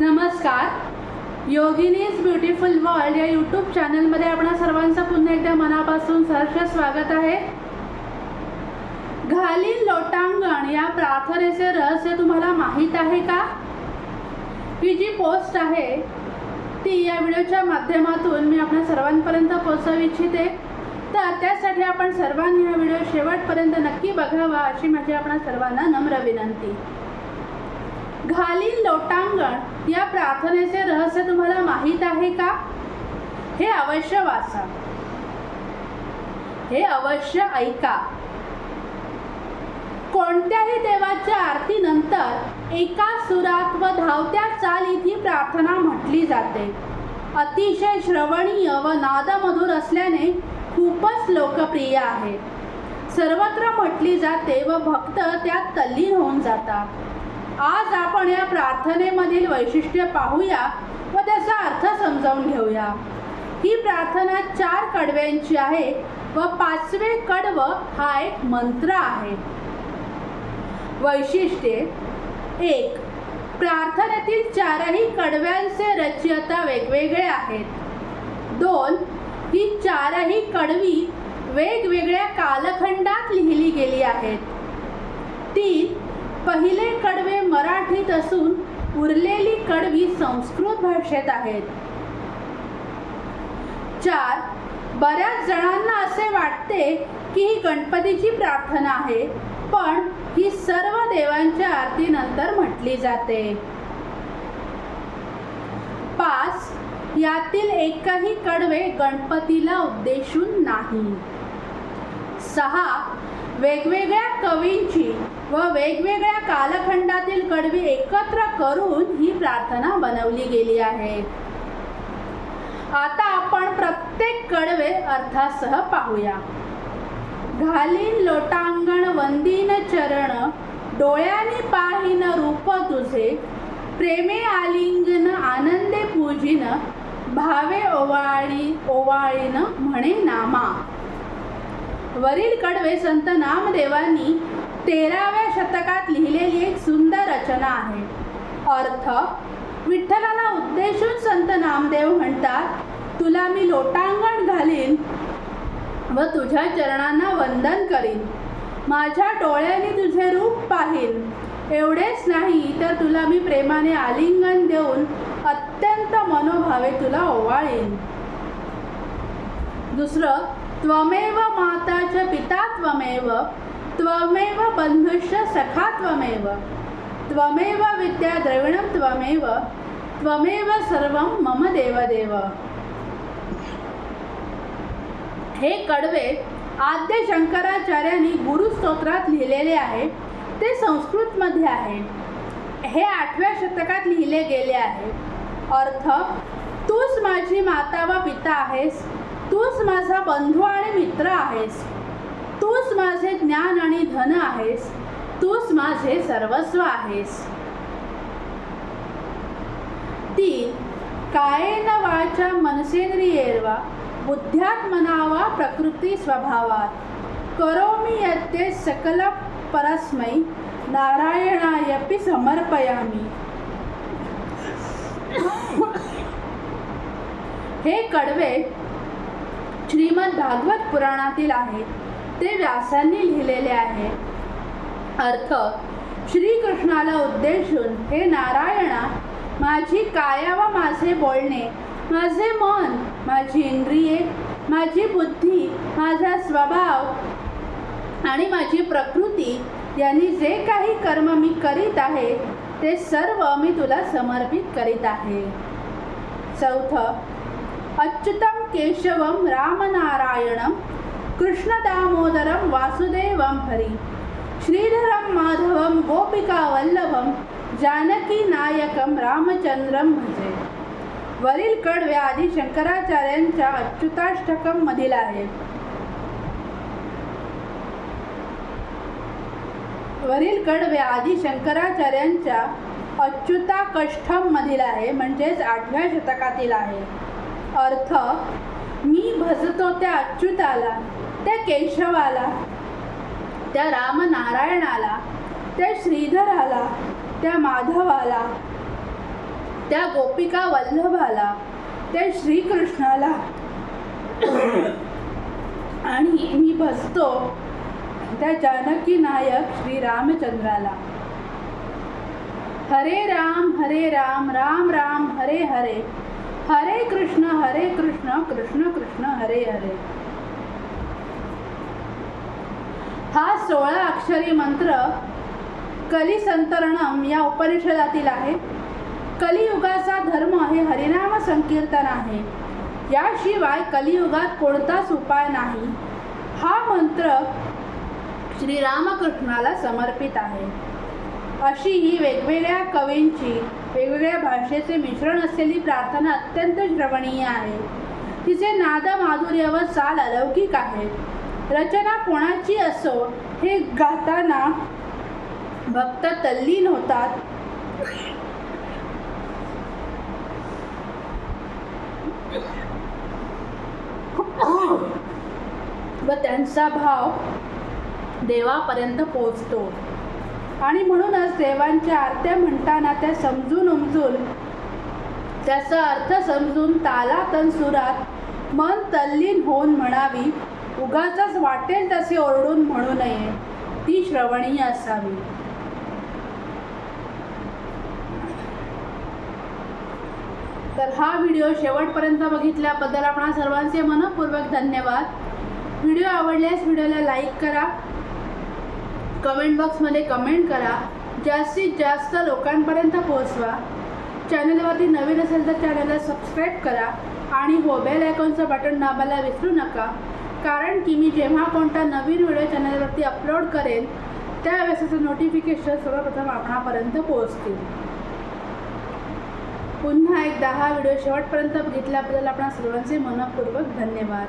नमस्कार. Yogini's beautiful world या YouTube चॅनलमध्ये आपणा सर्वांचं पुन्हा एकदा मनापासून सहर्ष स्वागत आहे. घालील लोटांगण या प्रार्थनेचे रहस्य तुम्हाला माहीत आहे का? ही जी पोस्ट आहे ती या व्हिडिओच्या माध्यमातून मी आपल्या सर्वांपर्यंत पोहोचवू इच्छिते. तर त्यासाठी आपण सर्वांनी हा व्हिडिओ शेवटपर्यंत नक्की बघावा अशी माझी आपणा सर्वांना नम्र विनंती. घालील लोटांगण या प्रार्थनेचे रहस्य तुम्हाला माहीत आहे का? हे अवश्य वाचा. हे अवश्य ऐका. कोणत्याही देवाच्या आरतीनंतर एका सुरात व धावत्या चालीत ही प्रार्थना म्हटली जाते. अतिशय श्रवणीय व नादमधुर असल्याने खूपच लोकप्रिय आहे. सर्वत्र म्हटली जाते व भक्त त्यात तल्लीन होऊन जातात. आज आपण या प्रार्थनेमधील वैशिष्ट्य पाहूया व त्याचा अर्थ समजावून घेऊया. ही प्रार्थना चार कडव्यांची आहे व पाचवे कडव हा एक मंत्र आहे. वैशिष्ट्ये. एक प्रार्थनेतील चारही कडव्यांचे रचयता वेगवेगळे आहेत. दोन ही चारही कडवी वेगवेगळ्या कालखंडात लिहिली गेली आहेत. तीन पहिले कडवे मराठीत असून उरलेली कडवी संस्कृत भाषेत आहेत. चार बऱ्याच जणांना असे वाटते की ही गणपतीची प्रार्थना आहे पण ही सर्व देवांच्या आरतीनंतर म्हटली जाते. पाच यातील एकही कडवे गणपतीला उद्देशून नाही. सहा वेगवेगळ्या कवींची व वेगवेगळ्या कालखंडातील कडवी एकत्र करून ही प्रार्थना बनवली गेली आहे. आता आपण प्रत्येक कडवे अर्थासह पाहूया. घालीन लोटांगण वंदीन चरण डोळ्याने पाहिन रूप तुझे प्रेमे आलिंगन आनंदे पूजिन भावे ओवाळी ओवाळीन म्हणे नामा. वरील कडवे संत नामदेवांनी तेराव्या शतकात लिहिलेली एक सुंदर रचना आहे. अर्थ विठ्ठलाला उद्देशून संत नामदेव म्हणतात तुला मी लोटांगण घालीन व तुझ्या चरणांना वंदन करीन. माझ्या डोळ्याने तुझे रूप पाहीन. एवढेच नाही तर तुला मी प्रेमाने आलिंगन देऊन अत्यंत मनोभावे तुला ओवाळीन. दुसरं त्वमेव माता च पिता त्वमेव त्वमेव बंधुश्च सखा त्वमेव त्वमेव विद्या द्रविणं त्वमेव त्वमेव सर्वं मम देवदेव। हे कडवे आद्य शंकराचार्यांनी गुरुस्तोत्रात लिहिलेले आहे ते संस्कृतमध्ये आहे. हे आठव्या शतकात लिहिले गेले आहे. अर्थ तूच माझी माता व पिता आहेस तूच माझा बंधू आणि मित्र आहेस. तूच माझे ज्ञान आणि धन आहेस. तूच माझे सर्वस्व आहेस. तीन कायेन वाचा मनसेंद्रियेर्वा बुद्ध्यात्मनावा प्रकृती स्वभावात. करोमी यत्ते सकल परस्मै नारायणायपि समर्पयामी. हे कडवे श्रीमद भागवत पुराणातील आहेत. ते व्यासांनी लिहिलेले आहे. अर्थ श्रीकृष्णाला उद्देशून हे नारायणा माझी काया व माझे बोलणे माझे मन माझी इंद्रिये माझी बुद्धी माझा स्वभाव आणि माझी प्रकृती यांनी जे काही कर्म मी करीत आहे ते सर्व मी तुला समर्पित करीत आहे. चौथं अच्युतम केशवं रामनारायणं कृष्णदामोदरं वासुदेवं हरी श्रीधरं माधवं गोपिकावल्लभं जानकीनायकं रामचंद्रं भजे. वरील कडवे आदी शंकराचार्यांच्या अच्युताष्टकम मधील आहे. वरील कडवे आदी शंकराचार्यांच्या अच्युता कष्टम मधील आहे म्हणजेच आठव्या शतकातील आहे. अर्थ मी भजतो त्या अच्युताला त्या केशवाला त्या रामनारायणाला त्या श्रीधराला त्या माधवाला त्या गोपिका वल्लभाला त्या श्रीकृष्णाला. आणि मी बसतो त्या जानकी नायक श्री रामचंद्राला हरे राम हरे राम राम राम हरे हरे. हरे कृष्ण हरे कृष्ण कृष्ण कृष्ण हरे हरे. हा सोळा अक्षरी मंत्र कलिसंतरणम या उपनिषदातील आहे. कलियुगाचा धर्म हे हरिनाम संकीर्तन आहे. याशिवाय कलियुगात कोणताच उपाय नाही. हा मंत्र श्रीरामकृष्णाला समर्पित आहे. अशी ही वेगवेगळ्या कवींची वेगवेगळ्या भाषेचे मिश्रण असलेली प्रार्थना अत्यंत श्रवणीय आहे. तिचे नाद माधुर्य व चाल अलौकिक आहे रचना कोणाची असो हे गाताना भक्त तल्लीन होतात. व त्यांचा भाव देवापर्यंत पोचतो आणि म्हणूनच देवांच्या आरत्या म्हणताना त्या समजून उमजून त्याचा अर्थ समजून तालात तन सुरात मन तल्लीन होऊन म्हणावी उगाच वाटेल तसे ओरडून म्हणू नये. ती श्रवणीय असावी. तर हा व्हिडिओ शेवटपर्यंत बघितल्याबद्दल आपण सर्वांचे मनपूर्वक धन्यवाद. व्हिडिओ आवडल्यास व्हिडिओला लाईक करा. कमेंट बॉक्समध्ये कमेंट करा. जास्तीत जास्त लोकांपर्यंत पोहोचवा. चॅनलवरती नवीन असेल तर चॅनलला सबस्क्राईब करा आणि हो बेल आयकॉनचं बटन दाबायला विसरू नका. कारण की मी जेव्हा कोणता नवीन व्हिडिओ चॅनलवरती अपलोड करेन त्यावेळेस त्याचं नोटिफिकेशन सर्वप्रथम आपणापर्यंत पोहोचतील. पुन्हा एकदा हा व्हिडिओ शेवटपर्यंत बघितल्याबद्दल आपण सर्वांचे मनपूर्वक धन्यवाद.